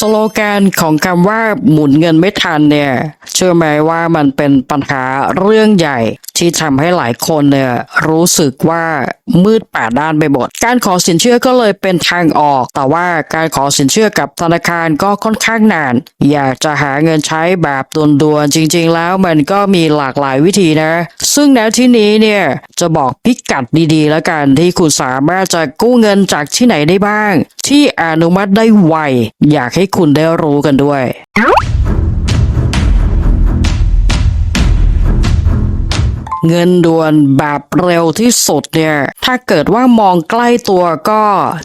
สโลแกนของคำว่าหมุนเงินไม่ทันเนี่ย เชื่อไหมว่ามันเป็นปัญหาเรื่องใหญ่ ที่ทำให้หลายคนเนี่ยรู้สึกว่ามืดแปดด้านไปหมด การขอสินเชื่อก็เลยเป็นทางออก แต่ว่าการขอสินเชื่อกับธนาคารก็ค่อนข้างนาน อยากจะหาเงินใช้แบบด่วนๆจริง ๆ แล้วมันก็มีหลากหลายวิธีนะ ซึ่งแนวที่นี้เนี่ยจะบอกพิกัดดีๆ แล้วกันที่คุณสามารถจะกู้เงินจากที่ไหนได้บ้าง ที่อนุมัติได้ไว อยากให้คุณได้รู้กันด้วย เงินด่วนแบบเร็วที่สุดเนี่ย ถ้าเกิดว่ามองใกล้ตัวก็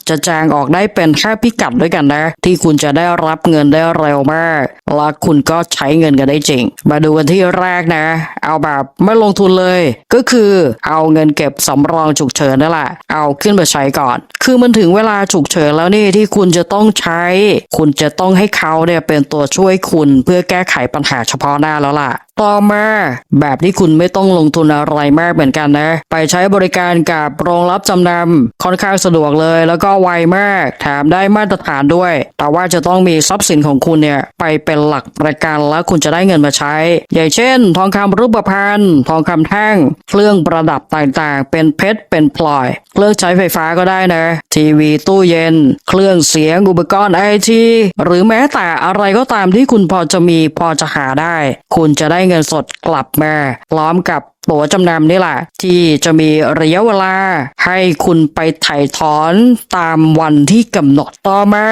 จะแจงออกได้เป็นแค่พิกัดด้วยกันนะ ที่คุณจะได้รับเงินได้เร็วมาก และคุณก็ใช้เงินกันได้จริง มาดูกันที่แรกนะ เอาแบบไม่ลงทุนเลย ก็คือเอาเงินเก็บสำรองฉุกเฉินนั่นแหละ เอาขึ้นมาใช้ก่อน คือมันถึงเวลาฉุกเฉินแล้วนี่ที่คุณจะต้องใช้ คุณจะต้องให้เขาเนี่ยเป็นตัวช่วยคุณเพื่อแก้ไขปัญหาเฉพาะหน้าแล้วล่ะ ต่อมาแบบที่คุณไม่ต้องลงทุนอะไรมากเหมือนกันนะ ไปใช้บริการกับโรงรับจำนำค่อนข้างสะดวกเลย แล้วก็ไวมากแถมได้มาตรฐานด้วย แต่ว่าจะต้องมีทรัพย์สินของคุณเนี่ยไปเป็นหลักประกันแล้วคุณจะได้เงินมาใช้ อย่างเช่น ทองคำรูปพรรณทองคำแท่ง เครื่องประดับต่างๆ เป็นเพชรเป็นพลอย เครื่องใช้ไฟฟ้าก็ได้นะทีวีตู้เย็น เครื่องเสียงอุปกรณ์ไอทีหรือแม้แต่อะไรก็ตามที่คุณพอจะมีพอจะหาได้ คุณจะได้เงินสดกลับมาพร้อมกับ ตั๋วจำนำนี่แหละ ที่จะมีระยะเวลา ให้คุณไปไถ่ถอนตามวันที่กำหนดต่อมา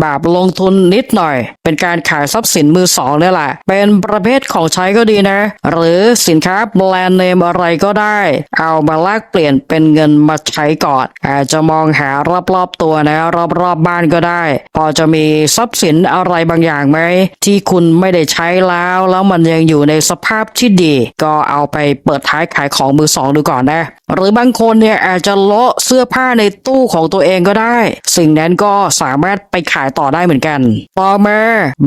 แบบลงทุนนิดหน่อย เป็นการขายทรัพย์สินมือสองนี่แหละ เป็นประเภทของใช้ก็ดีนะ หรือสินค้าแบรนด์เนมอะไรก็ได้ เอามาแลกเปลี่ยนเป็นเงินมาใช้ก่อนอาจจะมองหารอบๆตัวนะ รอบๆบบ้านก็ได้ พอจะมีทรัพย์สินอะไรบางอย่างไหมที่คุณไม่ได้ใช้แล้ว แล้วมันยังอยู่ในสภาพที่ดี ก็เอาไปเปิดท้ายขายของมือสองดูก่อนนะ หรือบางคนเนี่ยอาจจะเลาะเสื้อผ้าในตู้ของตัวเองก็ได้ สิ่งนั้นก็สามารถไปขายต่อได้เหมือนกันต่อมา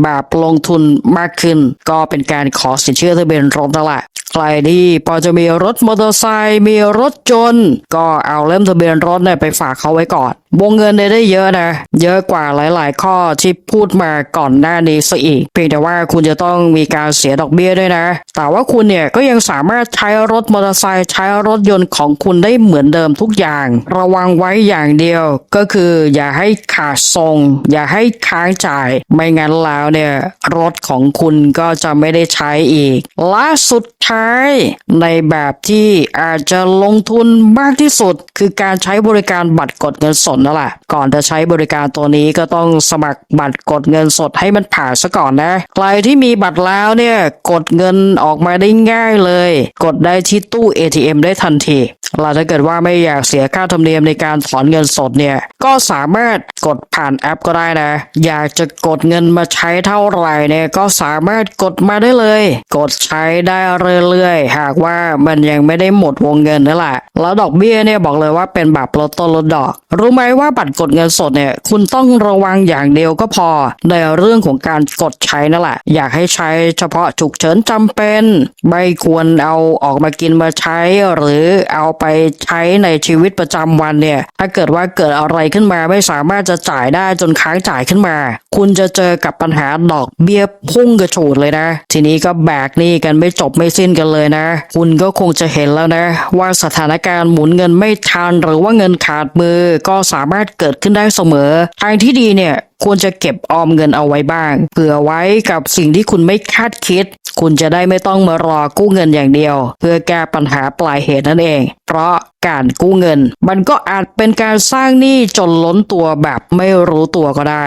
แบบลงทุนมากขึ้น ก็เป็นการขอสินเชื่อทะเบียนรถนั่นแหละใครที่พอจะมีรถมอเตอร์ไซค์มีรถจน ก็เอาเล่มทะเบียนรถเนี่ยไปฝากเขาไว้ก่อน วงเงินเนี่ยได้เยอะนะ เยอะกว่าหลาย ๆ ข้อที่พูดมาก่อนหน้านี้ซะอีก เพียงแต่ว่าคุณจะต้องมีการเสียดอกเบี้ยด้วยนะ แต่ว่าคุณเนี่ยก็ยังสามารถใช้รถมอเตอร์ไซค์ใช้รถยนต์ของคุณได้เหมือนเดิมทุกอย่าง ระวังไว้อย่างเดียวก็คืออย่าให้ขาดทรง อย่าให้ค้างจ่าย ไม่งั้นแล้วเนี่ยรถของคุณก็จะไม่ได้ใช้อีกและสุดท้ายในแบบที่อาจจะลงทุนมากที่สุด คือการใช้บริการบัตรกดเงินสดนั่นแหละ ก่อนจะใช้บริการตัวนี้ก็ต้องสมัครบัตรกดเงินสดให้มันผ่านซะก่อนนะ ใครที่มีบัตรแล้วเนี่ยกดเงินออกมาได้ง่ายเลย กดได้ที่ตู้ ATM ได้ทันทีแล้วถ้าเกิดว่าไม่อยากเสียค่าธรรมเนียมในการถอนเงินสดเนี่ย ก็สามารถกดผ่านแอปก็ได้นะ อยากจะกดเงินมาใช้เท่าไหร่เนี่ยก็สามารถกดมาได้เลย กดใช้ได้เรื่อยๆ หากว่ามันยังไม่ได้หมดวงเงินนั่นแหละ แล้วดอกเบี้ยเนี่ยบอกเลยว่าเป็นแบบลดต้นลดดอก รู้ไหมว่าบัตรกดเงินสดเนี่ย คุณต้องระวังอย่างเดียวก็พอ ในเรื่องของการกดใช้นั่นแหละ อยากให้ใช้เฉพาะฉุกเฉินจำเป็น ไม่ควรเอาออกมากินมาใช้หรือเอาไปใช้ในชีวิตประจำวันเนี่ย ถ้าเกิดว่าเกิดอะไรขึ้นมาไม่สามารถจะจ่ายได้จนค้างจ่ายขึ้นมา คุณจะเจอกับปัญหาดอกเบี้ยพุ่งกระฉูดเลยนะ ทีนี้ก็แบกหนี้กันไม่จบไม่สิ้นกันเลยนะ คุณก็คงจะเห็นแล้วนะ ว่าสถานการณ์หมุนเงินไม่ทันหรือว่าเงินขาดมือก็สามารถเกิดขึ้นได้เสมอ ทางที่ดีเนี่ยควรจะเก็บออมเงินเอาไว้บ้าง เผื่อไว้กับสิ่งที่คุณไม่คาดคิด คุณจะได้ไม่ต้องมารอกู้เงินอย่างเดียว เพื่อแก้ปัญหาปลายเหตุนั่นเอง เพราะการกู้เงิน มันก็อาจเป็นการสร้างหนี้จนล้นตัวแบบไม่รู้ตัวก็ได้